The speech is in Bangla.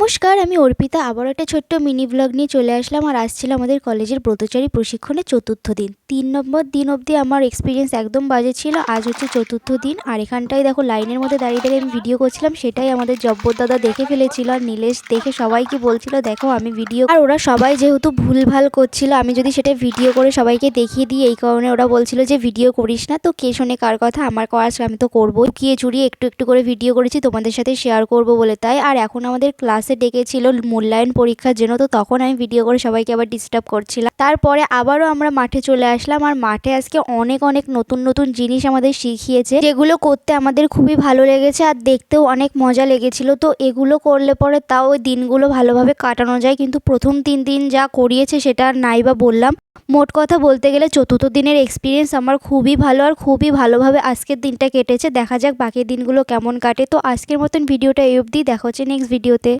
নমস্কার, আমি অর্পিতা। আবার একটা ছোট্ট মিনি ব্লগ নিয়ে চলে আসলাম আর আসছিল আমাদের কলেজের ব্রতচারী প্রশিক্ষণের চতুর্থ দিন। তিন নম্বর দিন অবধি আমার এক্সপিরিয়েন্স একদম বাজে ছিল। আজ হচ্ছে চতুর্থ দিন আর এখানটায় দেখো লাইনের মধ্যে দাঁড়িয়ে দাঁড়িয়ে আমি ভিডিও করছিলাম। সেটাই আমাদের জব্বর দাদা দেখে ফেলেছিল আর নীলেশ দেখে সবাইকে বলছিল, দেখো আমি ভিডিও আর ওরা সবাই যেহেতু ভুলভাল করছিল, আমি যদি সেটা ভিডিও করে সবাইকে দেখিয়ে দিই, এই কারণে ওরা বলছিল যে ভিডিও করিস না, তো কে শোনে কার কথা? আমার করার আমি তো করব। লুকিয়ে চুরিয়ে একটু একটু করে ভিডিও করেছি, তোমাদের সাথে শেয়ার করব বলে। তাই আর এখন আমাদের ক্লাসে ডেকেছিল মূল্যায়ন পরীক্ষার জন্য, তো তখন আমি ভিডিও করে সবাইকে আবার ডিস্টার্ব করছিলাম। তারপরে আবারও আমরা মাঠে চলে আসলাম আর মাঠে আজকে অনেক অনেক নতুন নতুন জিনিস আমাদের শিখিয়েছে, যেগুলো করতে আমাদের খুবই ভালো লেগেছে আর দেখতেও অনেক মজা লেগেছিল। তো এগুলো করলে পরে তাও ওই দিনগুলো ভালোভাবে কাটানো যায়, কিন্তু প্রথম তিন দিন যা করিয়েছে সেটা আর নাই বা বললাম। মোট কথা বলতে গেলে চতুর্থ দিনের এক্সপিরিয়েন্স আমার খুবই ভালো আর খুবই ভালোভাবে আজকের দিনটা কেটেছে। দেখা যাক বাকি দিনগুলো কেমন কাটে। তো আজকের মতন ভিডিওটা এই অবধি। দেখা হচ্ছে নেক্সট ভিডিওতে